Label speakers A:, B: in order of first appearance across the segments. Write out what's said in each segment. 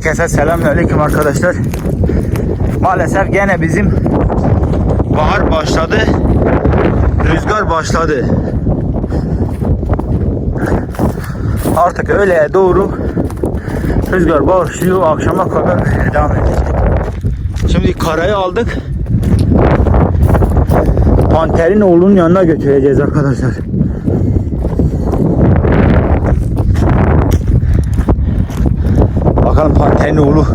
A: Herkese selamünaleyküm arkadaşlar. Maalesef gene bizim bahar başladı. Rüzgar başladı. Artık öğleye doğru rüzgar başlıyor. Akşama kadar devam edecek. Şimdi karayı aldık. Panterin oğlunun yanına götüreceğiz arkadaşlar. Bakalım Panterin oğlu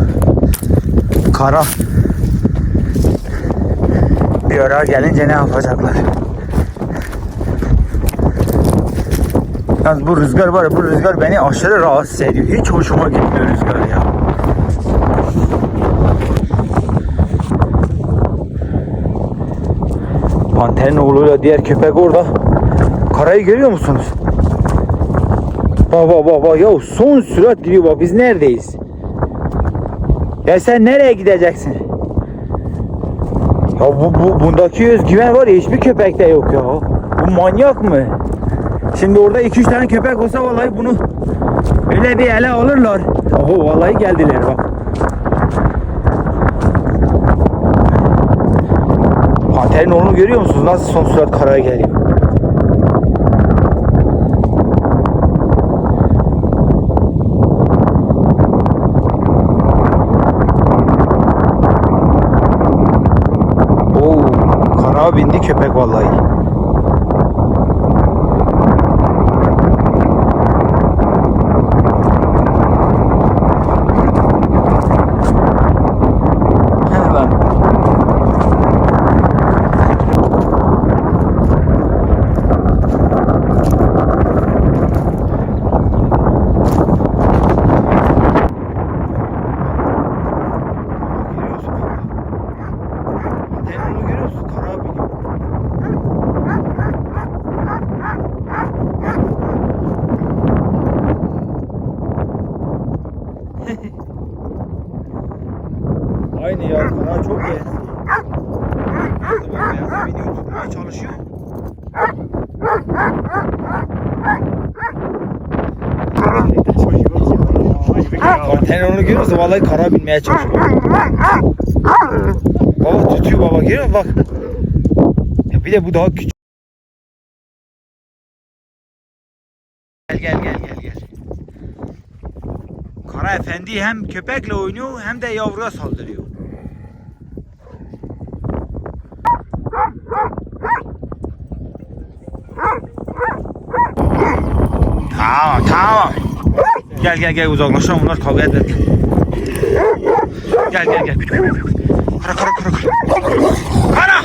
A: Kara bir ara gelince ne yapacaklar? Yalnız bu rüzgar var ya bu rüzgar beni aşırı rahatsız ediyor. Hiç hoşuma gitmiyor rüzgar ya. Panterin oğluyla diğer köpek orada. Karayı görüyor musunuz? Baba baba ya son sürat gidiyor bak biz neredeyiz? Ya sen nereye gideceksin? Ya bu, bu bundaki özgüven var ya hiçbir köpekte yok ya. Bu manyak mı? Şimdi orada 2-3 tane köpek olsa vallahi bunu öyle bir ele alırlar. Oho vallahi geldiler bak. Panterin oğlunu görüyor musunuz? Nasıl son sürat karaya geliyor? Kara bindi köpek vallahi. Hemen. görüyorsun, kara biniyor. Aynı ya, kara çok iyi. Beyazı bak, beyazı biniyor, tutmaya çalışıyor. Konteyner onu görüyor musun? Vallahi kara binmeye çalışıyor. Baba tutuyor baba görüyor? Bak. Ya bir de bu daha küçük. Gel gel gel gel gel. Kara efendi hem köpekle oynuyor hem de yavruya saldırıyor. Tamam tamam. Gel gel gel uzaklaşalım bunlar kavga eder. Gel gel gel. Kara kara kara kara. Kara!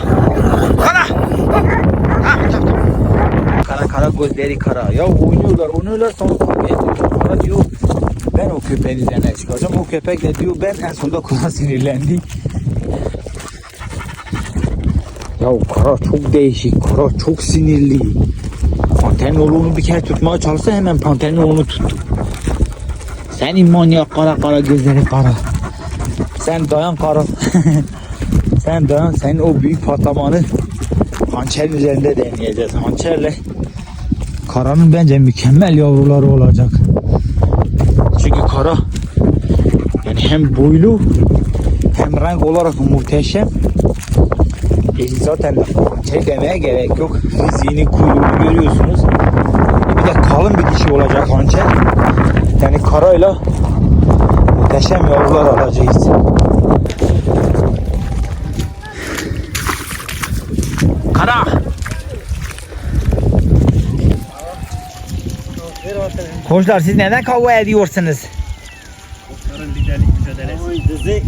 A: Kara! Ha, tamam, tamam. Kara kara gözleri kara. Ya oynuyorlar oynuyorlar sonra kavga ediyorlar. Kara diyor ben o köpeğin üzerine çıkacağım. O köpek de diyor ben en sonunda kula sinirlendi. Ya kara çok değişik. Kara çok sinirli. Panterin oğlunu bir kere tutmaya çalışsa hemen panterin oğlunu tuttu. Senin manyak kara kara gözleri kara. Sen dayan kara. sen dayan senin o büyük patlamanı hançerin üzerinde deneyeceğiz. Hançerle karanın bence mükemmel yavruları olacak. Çünkü kara yani hem boylu hem renk olarak muhteşem. E zaten hançer demeye gerek yok. Fiziğini kuyruğunu görüyorsunuz. Bir de kalın bir dişi olacak hançer. Yani karayla muhteşem yavrular alacağız. Kara. Koçlar siz neden kavga ediyorsunuz?
B: Onların liderlik mücadelesi.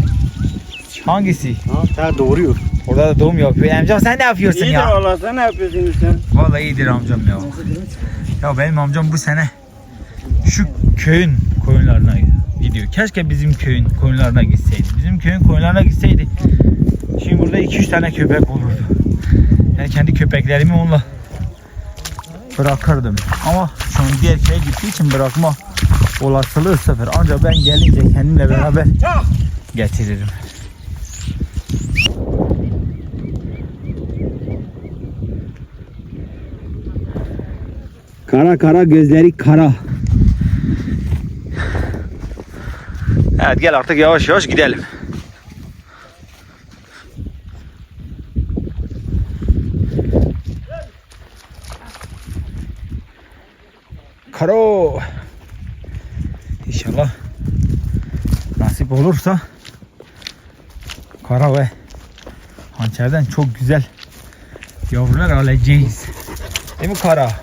A: Hangisi?
B: Ha, ta doğuruyor.
A: Orada da doğum yapıyor. Amcam sen ne yapıyorsun
B: İyidir
A: ya?
B: valla sen ne yapıyorsun sen?
A: Vallahi iyidir amcam ya. Ya benim amcam bu sene şu köyün koyunlarına gidiyor. Keşke bizim köyün koyunlarına gitseydi. Bizim köyün koyunlarına gitseydi. Şimdi burada 2-3 tane köpek olurdu. Yani kendi köpeklerimi onunla bırakırdım. Ama şu an diğer köye gittiği için bırakma olasılığı sıfır. Ancak ben gelince kendimle beraber getiririm. Kara kara gözleri kara. Evet gel artık yavaş yavaş gidelim. Karo. İnşallah nasip olursa kara ve hançerden çok güzel yavrular alacağız. Değil mi kara?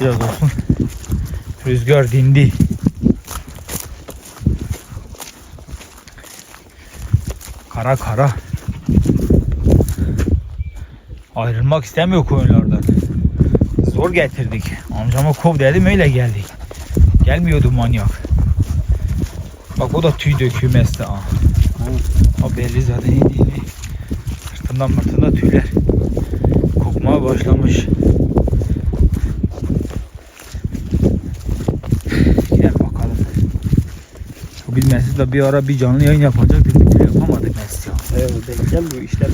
A: Biraz olsun. Rüzgar dindi. Kara kara. Ayrılmak istemiyor koyunlardan. Zor getirdik. Amcama kov dedim öyle geldik. Gelmiyordu manyak. Bak o da tüy döküyor mesela. O belli zaten indi indi. Sırtından mırtında tüyler kokmaya başlamış. Gel bakalım. De bir ara bir canlı yayın yapacaktık. Bir türlü yapamadık Mesut ya.
B: Evet, denk gelmiyor işler.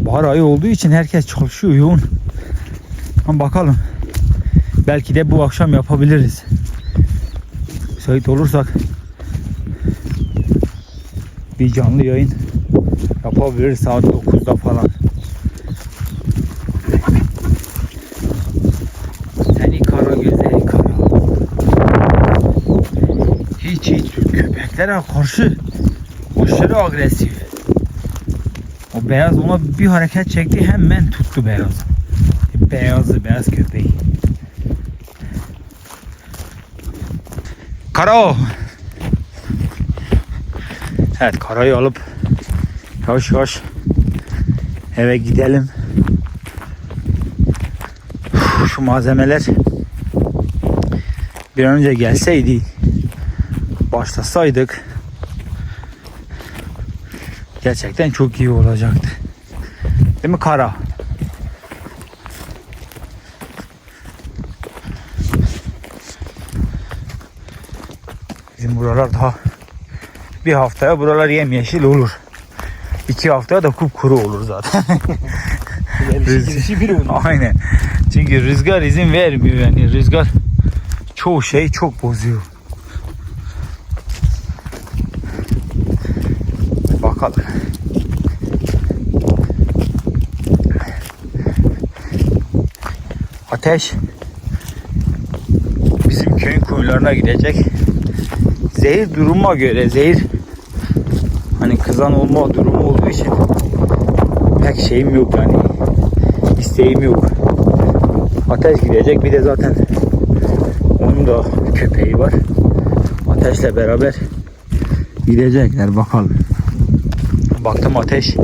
A: Bahar ayı olduğu için herkes çalışıyor yoğun. Ama bakalım. Belki de bu akşam yapabiliriz. Müsait olursak bir canlı yayın yapabiliriz saat 9'da falan. Seni kara gözleri kara. Hiç hiç köpeklere karşı aşırı agresif. O beyaz ona bir hareket çekti hemen tuttu beyaz. Beyazı beyaz köpeği. Kara. Evet karayı alıp yavaş yavaş eve gidelim. Şu malzemeler bir an önce gelseydi başlasaydık gerçekten çok iyi olacaktı. Değil mi Kara? Bizim buralar daha bir haftaya buralar yemyeşil olur. İki haftaya da kupkuru olur zaten.
B: Biri bunun.
A: Aynen. Çünkü rüzgar izin vermiyor yani rüzgar çoğu şey çok bozuyor. Bakalım. Ateş bizim köyün kuyularına gidecek. Zehir duruma göre zehir hani kızan olma durumu olduğu için pek şeyim yok yani isteğim yok. Ateş gidecek bir de zaten onun da köpeği var. Ateşle beraber gidecekler bakalım. Baktım ateş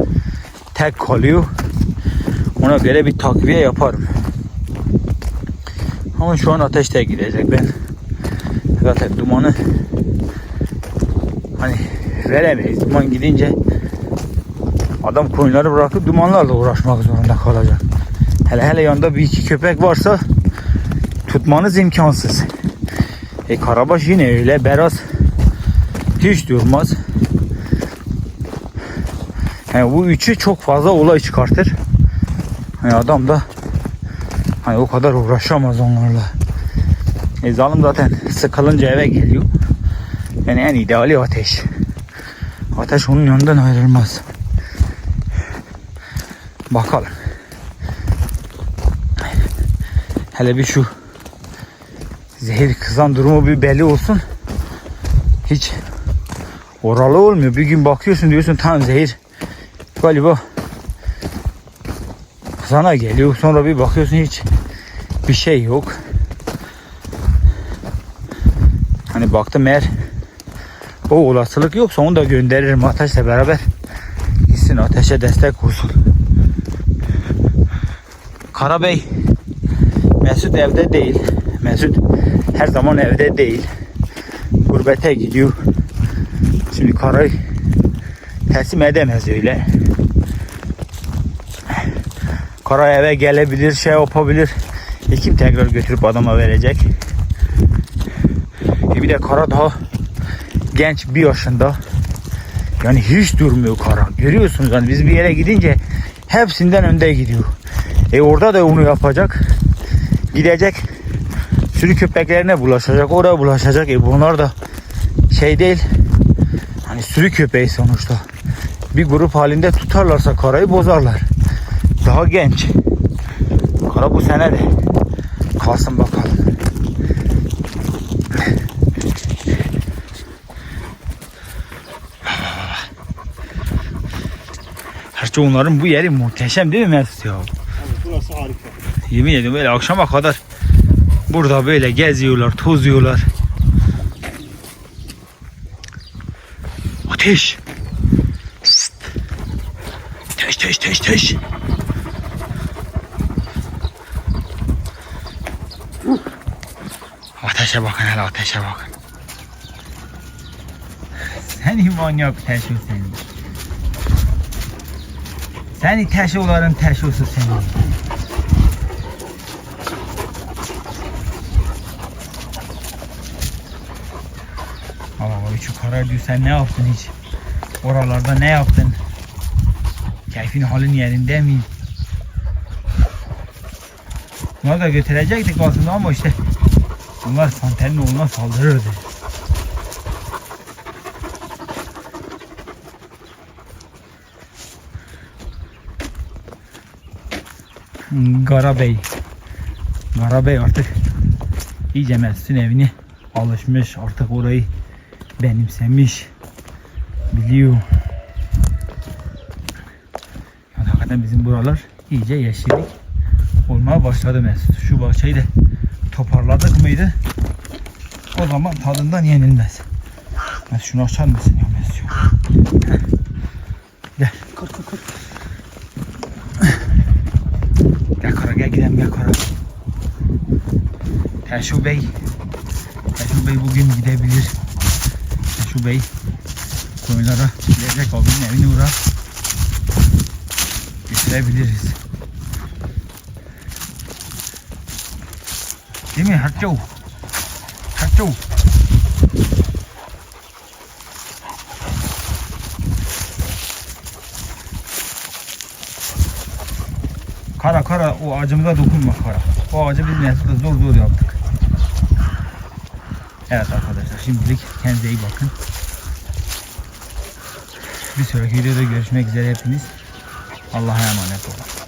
A: tek kalıyor. Ona göre bir takviye yaparım. Ama şu an ateş tek gidecek ben. Zaten dumanı hani veremeyiz. Duman gidince adam koyunları bırakıp dumanlarla uğraşmak zorunda kalacak. Hele hele yanında bir iki köpek varsa tutmanız imkansız. E Karabaş yine öyle beraz hiç durmaz. Yani bu üçü çok fazla olay çıkartır. Hani adam da hani o kadar uğraşamaz onlarla. E zalim zaten sıkılınca eve geliyor. Yani en ideali ateş. Ateş onun yanından ayrılmaz. Bakalım. Hele bir şu zehir kızan durumu bir belli olsun. Hiç oralı olmuyor. Bir gün bakıyorsun diyorsun tam zehir galiba sana geliyor. Sonra bir bakıyorsun hiç bir şey yok. Hani baktım eğer o olasılık yoksa onu da gönderirim ateşle beraber gitsin ateşe destek olsun. Karabey Mesut evde değil. Mesut her zaman evde değil. Gurbete gidiyor. Şimdi karayı teslim edemez öyle. Kara eve gelebilir, şey yapabilir. E kim tekrar götürüp adama verecek? E bir de kara daha genç bir yaşında. Yani hiç durmuyor kara. Görüyorsunuz hani biz bir yere gidince hepsinden önde gidiyor. E orada da onu yapacak. Gidecek sürü köpeklerine bulaşacak. Oraya bulaşacak. E bunlar da şey değil. Hani sürü köpeği sonuçta. Bir grup halinde tutarlarsa karayı bozarlar. Daha genç. Kara bu sene de kalsın bakalım. Gerçi onların bu yeri muhteşem değil mi Mesut ya?
B: Evet, burası harika.
A: Yemin ediyorum böyle akşama kadar burada böyle geziyorlar, tozuyorlar. Ateş. Ateşe bakın hele ateşe bakın. Seni manyak teşo seni. Seni teşoların teşosu seni. Allah Allah şu karar diyor sen ne yaptın hiç? Oralarda ne yaptın? Keyfin halin yerinde mi? Bunları da götürecektik aslında ama işte bunlar Santel'in oğluna saldırırdı. Garabey. Garabey artık iyice Mesut'un evini alışmış artık orayı benimsemiş biliyor. Yani hakikaten bizim buralar iyice yeşillik olmaya başladı Mesut. Şu bahçeyi de toparladık mıydı? O zaman tadından yenilmez. Mesut şunu açar mısın ya Mesut? Gel. Gel Kara gel gidelim gel Kara. Teşu Bey. Teşu Bey bugün gidebilir. Teşu Bey koyunlara gelecek abinin evine uğra. Götürebiliriz. Değil mi Harço? Harço. Kara kara o ağacımıza dokunma kara. O ağacı biz Mesut'la zor zor yaptık. Evet arkadaşlar şimdilik kendinize iyi bakın. Bir sonraki videoda görüşmek üzere hepiniz. Allah'a emanet olun.